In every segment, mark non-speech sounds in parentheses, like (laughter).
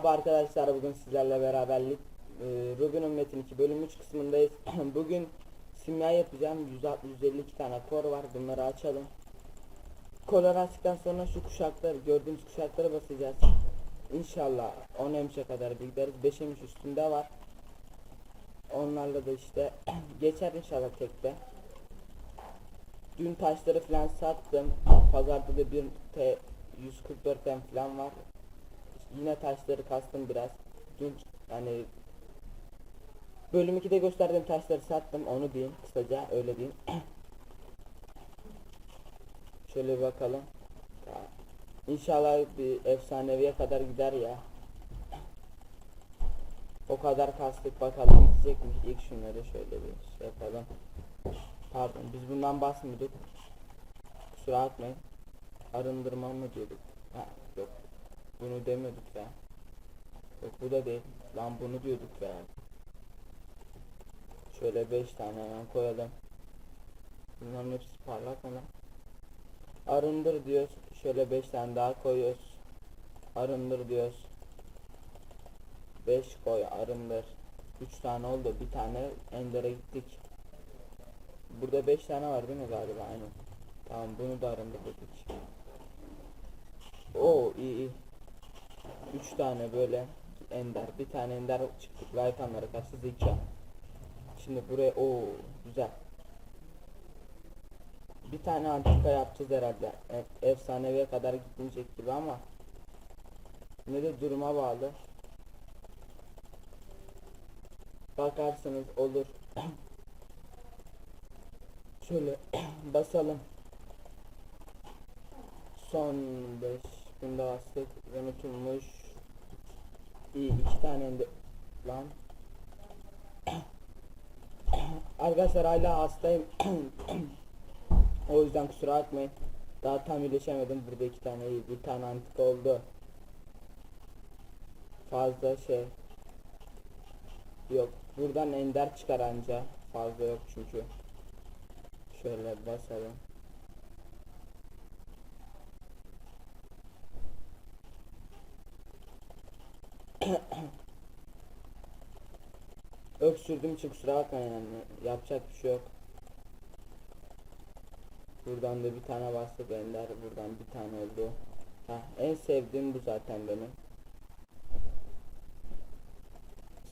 Merhaba arkadaşlar bugün sizlerle beraberlik. E, Rubin'in Metin 2 bölüm 3 kısmındayız. (clears throat) Bugün simya yapacağım. 160 152 tane kor var. Bunları açalım. Korları açtıktan sonra şu kuşaklar gördüğümüz kuşaklara basacağız. İnşallah 10 emşe kadar gideriz. 5 emiş üstünde var. Onlarla da işte (clears throat) geçer inşallah tekte. Dün taşları falan sattım. Pazarda da bir T 144'ten falan var Yine taşları kastım biraz. Dün hani bölüm 2'de gösterdiğim taşları sattım onu diyeyim kısaca öyle diyeyim. (clears throat) Şöyle bir bakalım. İnşallah bir efsaneviye kadar gider ya. O kadar kastık bakalım gidecek mi? İlk şunları şöyle bir şey yapalım. Pardon biz bundan bahsetmiyorduk. Kusura bakmayın. Arındırma mı diyorduk? Ha, yok. Bunu demiyorduk ya. Yok bu da değil. Lan bunu diyorduk ya. Şöyle 5 tane hemen koyalım. Bunların hepsi parlak mı lan? Arındır diyoruz. Şöyle 5 tane daha koyuyoruz. Arındır diyoruz. 5 koy arındır. 3 tane oldu. Bir tane Ender'e gittik. Burada 5 tane var değil mi galiba? Aynen. Tamam bunu da arındırdık. Oo iyi iyi. 3 tane böyle ender. Bir tane ender çıktık. Laykanlara karşı zeka. Şimdi buraya o güzel. Bir tane antika yapacağız herhalde. E- efsaneviye kadar gitmeyecek gibi ama ne de duruma bağlı. Bakarsınız olur. Şöyle (clears throat) basalım. Son 5 günde bastık. Unutulmuş. İyi iki tane de lan. Arkadaşlar hala hastayım. o yüzden kusura bakmayın. Daha tam iyileşemedim. Burada iki tane iyi. Bir tane antika oldu. Fazla şey. Yok. Buradan ender çıkar anca. Fazla yok çünkü. Şöyle basalım. (coughs) Öksürdüğüm için kusura bakmayın yani. Yapacak bir şey yok. Buradan da bir tane bastık ender. Buradan bir tane oldu. Ha, en sevdiğim bu zaten benim.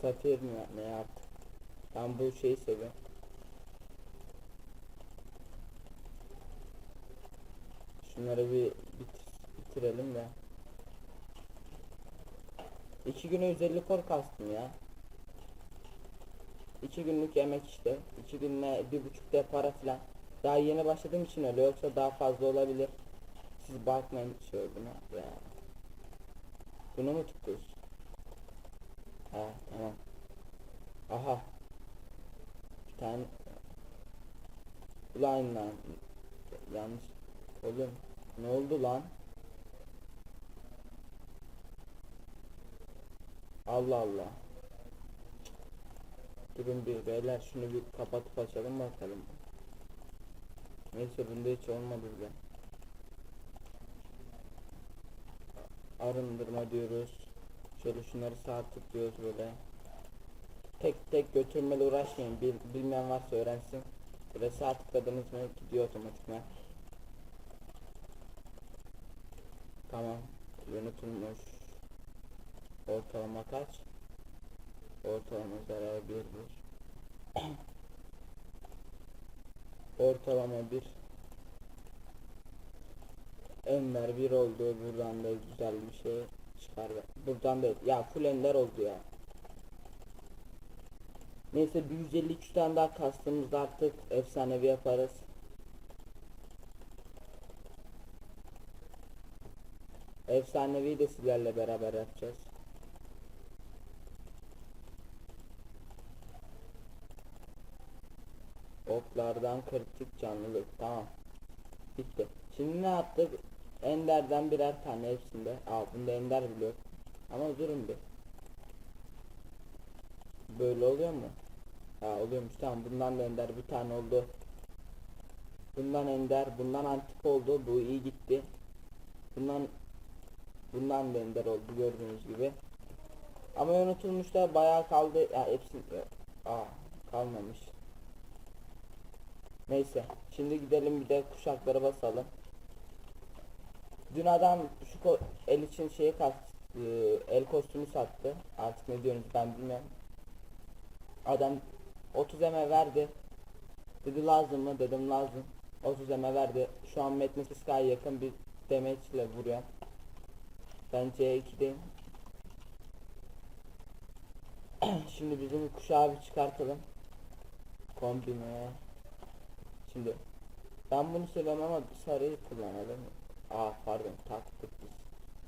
Safir mi ne artık? Ben bu şeyi seviyorum. Şunları bir bit- bitirelim de. İki güne 150 kor kastım ya. İki günlük yemek işte. İki günle bir buçuk de para filan. Daha yeni başladığım için öyle yoksa daha fazla olabilir. Siz bakmayın şöyle buna. Ya. Bunu mu tutuyoruz? Ha tamam. Aha. Bir tane. Ulan lan. Yanlış. Oğlum ne oldu lan? Allah Allah. Durun bir beyler şunu bir kapatıp açalım bakalım. Neyse bunda hiç olmadı bile. Arındırma diyoruz. Şöyle şunları sağ tıklıyoruz böyle. Tek tek götürmeli uğraşmayın. Bil, bilmeyen varsa öğrensin. Böyle sağ tıkladınız mı gidiyor otomatikman. Tamam. Yönetilmiş. Ortalama kaç? Ortalama zarar bir bir. Ortalama bir. Ender bir oldu. Buradan da güzel bir şey çıkar. Buradan da ya full ender oldu ya. Neyse bir 153 tane daha kastığımızda artık efsanevi yaparız. Efsanevi de sizlerle beraber yapacağız. Oklardan kritik canlılık. Tamam. Bitti. Şimdi ne yaptık? Ender'den birer tane hepsinde. Aa bunda Ender biliyor. Ama durun bir. Böyle oluyor mu? Ha oluyormuş tamam bundan da Ender bir tane oldu. Bundan Ender, bundan antik oldu. Bu iyi gitti. Bundan bundan da Ender oldu gördüğünüz gibi. Ama unutulmuş da bayağı kaldı. Ya hepsi Aa, kalmamış. Neyse. Şimdi gidelim bir de kuşaklara basalım. Dün adam şu el için şeyi kat e, el kostümü sattı. Artık ne diyorsunuz ben bilmiyorum. Adam 30 eme verdi. Dedi lazım mı? Dedim lazım. 30 eme verdi. Şu an Metnesi Sky'a yakın bir damage ile vuruyor. Ben C2'deyim. (clears throat) Şimdi bizim kuşağı bir çıkartalım. Kombine. Şimdi ben bunu seviyorum ama sarıyı kullanalım. Aa pardon taktık biz.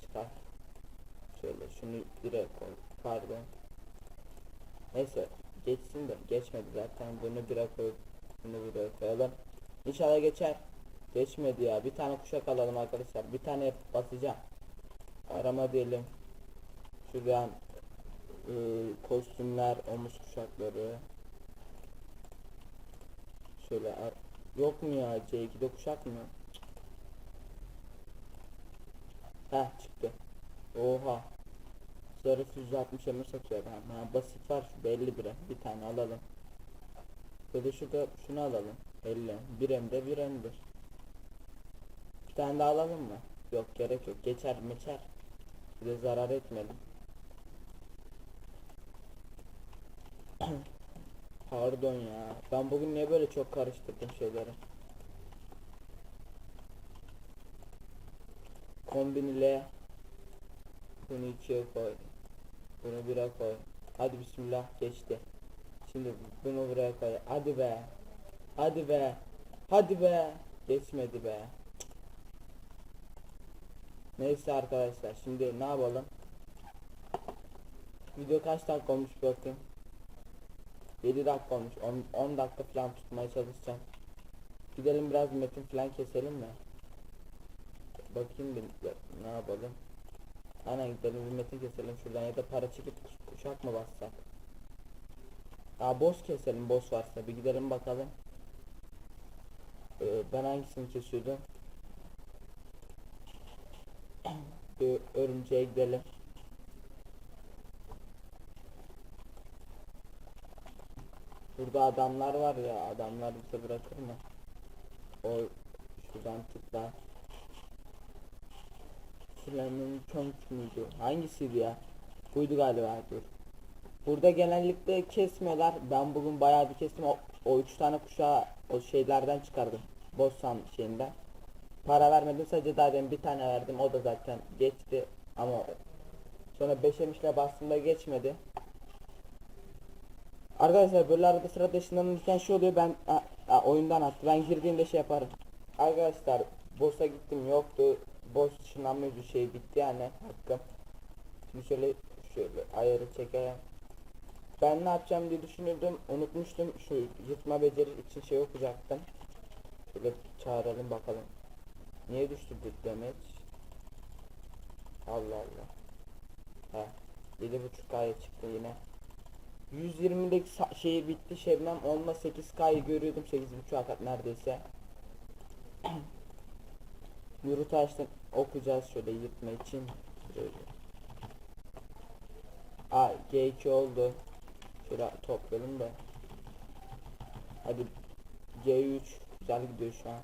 Çıkar. Şöyle şunu direkt koy. Pardon. Neyse geçsin de geçmedi zaten bunu bire koy. Bunu bire koyalım. İnşallah geçer. Geçmedi ya. Bir tane kuşak alalım arkadaşlar. Bir tane basacağım. Arama diyelim. Şuradan e, kostümler, omuz kuşakları. Şöyle ar- yok mu ya C2'de kuşak mı? Heh çıktı. Oha. Zarif 160 emir satıyor ben. Ha, basit var şu belli bire. Bir tane alalım. Böyle şurada şunu alalım. 50. Bir emde bir emdir. Bir tane daha alalım mı? Yok gerek yok. Geçer meçer. Bir de zarar etmedim. Pardon ya. Ben bugün niye böyle çok karıştırdım şeyleri? Kombin ile bunu ikiye koy. Bunu bire koy. Hadi bismillah geçti. Şimdi bunu buraya koy. Hadi be. Hadi be. Hadi be. Geçmedi be. Neyse arkadaşlar şimdi ne yapalım? Video kaç dakika olmuş bakayım. 7 dakika olmuş. 10, 10 dakika falan tutmaya çalışacağım. Gidelim biraz metin falan keselim mi? Bakayım bir ne yapalım. Aynen gidelim bir metin keselim şuradan ya da para çekip kuş- kuşak mı bassak? Aa boss keselim boss varsa bir gidelim bakalım. Ee, ben hangisini kesiyordum? (clears throat) bir örümceğe gidelim. Burada adamlar var ya adamlar bize bırakır mı? O şuradan tıkla. Flanın Chonk muydu? Hangisiydi ya? Buydu galiba dur. Burada genellikle kesmiyorlar. Ben bugün bayağı bir kestim. O, o üç tane kuşağı o şeylerden çıkardım. Bossan şeyinden. Para vermedim sadece daha demin bir tane verdim. O da zaten geçti. Ama sonra 5 emişle bastığımda geçmedi. Arkadaşlar böyle arada sırada ışınlanırken şey oluyor ben a, a, oyundan attı ben girdiğimde şey yaparım. Arkadaşlar boss'a gittim yoktu. Boss ışınlanma bir şey bitti yani hakkım. Şimdi şöyle şöyle ayarı çekeyim. Ben ne yapacağım diye düşünüyordum unutmuştum şu yırtma beceri için şey okuyacaktım. Şöyle çağıralım bakalım. Niye düştü bu demeç? Allah Allah. He. 7.5 aya çıktı yine. 120'deki sa- şeyi bitti Şebnem onunla 8K'yı görüyordum 8.5'a kat neredeyse. (clears throat) Yuru taştan okuyacağız şöyle yırtma için. Böyle. Aa G2 oldu. Şöyle toplayalım da. Hadi G3 güzel gidiyor şu an.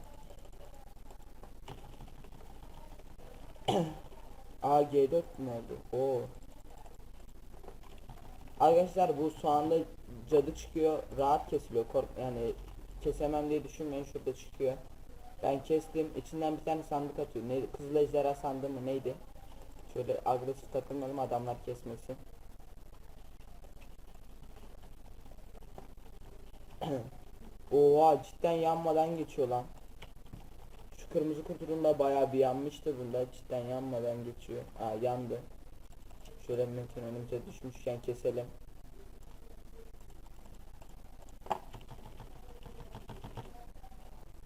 (clears throat) Aa G4 mü oldu? Oo. Arkadaşlar bu soğanda cadı çıkıyor rahat kesiliyor kork yani kesemem diye düşünmeyin şurada çıkıyor. Ben kestim içinden bir tane sandık atıyor. Ne kızıl ejderha sandığı mı neydi? Şöyle agresif takılmayalım adamlar kesmesin. (clears throat) Oha cidden yanmadan geçiyor lan. Şu kırmızı kutunun da bayağı bir yanmıştı bunda. Cidden yanmadan geçiyor. Aa yandı Şöyle metin önümüze düşmüşken keselim.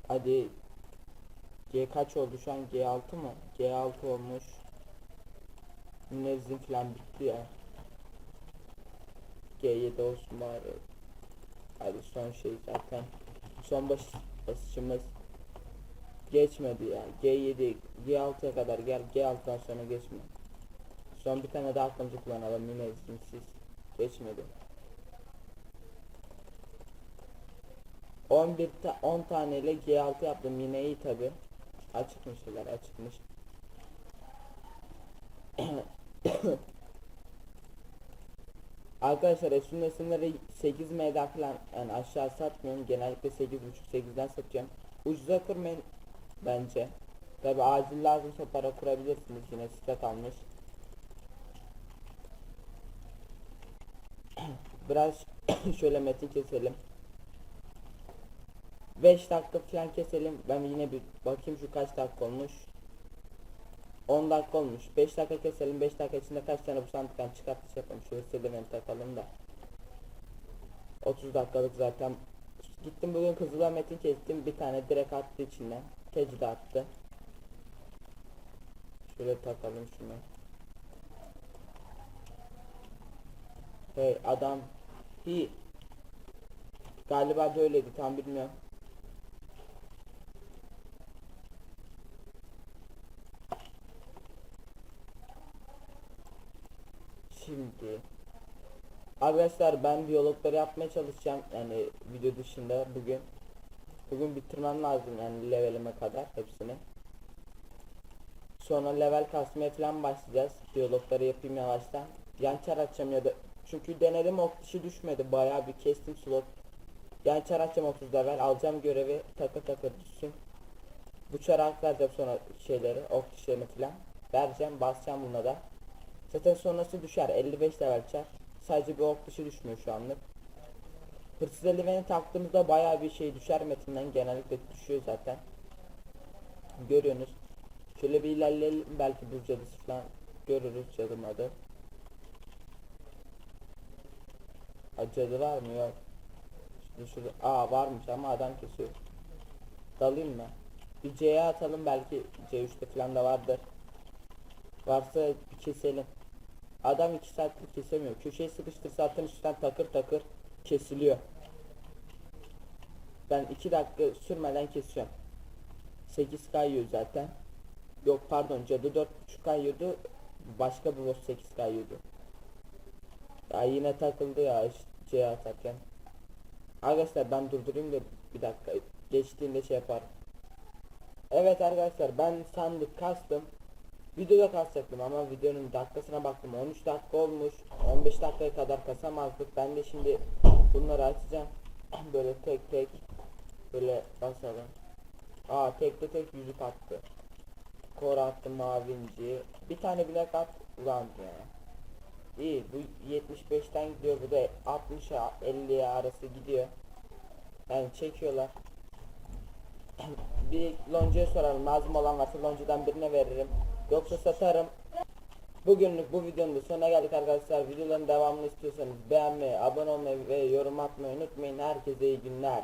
Hadi G kaç oldu şu an G6 mı? G6 olmuş. Münezzin falan bitti ya. G7 olsun bari. Hadi son şey zaten. Son baş basışımız geçmedi ya. G7 G6'ya kadar gel G6'dan sonra geçme. Son bir tane daha aklımcı kullanalım yine izinsiz. Geçmedi. 11 ta 10 taneyle G6 yaptım yine iyi tabi. Açıkmış şeyler açıkmış. (coughs) Arkadaşlar Esun resimleri 8 M'den falan yani aşağı satmıyorum. Genellikle 8.5-8'den satıyorum. Ucuza kurmayın bence. Tabi acil lazımsa para kurabilirsiniz yine size kalmış. Biraz (coughs) şöyle metin keselim. 5 dakika falan keselim. Ben yine bir bakayım şu kaç dakika olmuş. 10 dakika olmuş. 5 dakika keselim. 5 dakika içinde kaç tane bu sandıktan çıkartış yapalım. Şöyle sedimeni takalım da. 30 dakikalık zaten. Gittim bugün Kızıl'a metin kestim. Bir tane direkt attı içinden. Teci de attı. Şöyle takalım şunu. Hey adam. Hi. Galiba böyleydi tam bilmiyorum. Şimdi Arkadaşlar ben diyalogları yapmaya çalışacağım yani video dışında bugün Bugün bitirmem lazım yani levelime kadar hepsini Sonra level kasmaya falan başlayacağız diyalogları yapayım yavaştan Yan çar açacağım ya da çünkü denedim ok dişi düşmedi bayağı bir kestim slot Yan çar açacağım 30 level alacağım görevi takır takır düşsün Bu çara aktaracağım sonra şeyleri ok dişlerini falan Vereceğim basacağım buna da Zaten sonrası düşer 55 level çar. Sadece bir ok dışı düşmüyor şu anlık. Hırsız eldiveni taktığımızda bayağı bir şey düşer metinden genellikle düşüyor zaten. Görüyorsunuz. Şöyle bir ilerleyelim belki bu cadısı falan görürüz cadım adı. Ha, cadı var mı yok. Şimdi şurada aa varmış ama adam kesiyor. Dalayım mı? Bir C'ye atalım belki C3'te falan da vardır. Varsa bir keselim. Adam 2 saattir kesemiyor. Köşeye sıkıştır zaten üstten takır takır kesiliyor. Ben 2 dakika sürmeden kesiyorum. 8 kayıyor zaten. Yok pardon cadı 4.5 kayıyordu. Başka bir boss 8 kayıyordu. Ya yine takıldı ya şey atarken. Arkadaşlar ben durdurayım da bir dakika. Geçtiğinde şey yaparım. Evet arkadaşlar ben sandık kastım. Videoda kasacaktım ama videonun dakikasına baktım 13 dakika olmuş 15 dakikaya kadar kasamazdık ben de şimdi bunları açacağım (clears throat) böyle tek tek böyle basalım aa tek de tek yüzük attı kor attı mavinci bir tane bile at ulan ya iyi bu 75'ten gidiyor bu da 60'a 50'ye arası gidiyor yani çekiyorlar bir loncaya soralım lazım olan varsa loncadan birine veririm Yoksa satarım. Bugünlük bu videonun da sonuna geldik arkadaşlar. Videoların devamını istiyorsanız beğenmeyi, abone olmayı ve yorum atmayı unutmayın. Herkese iyi günler.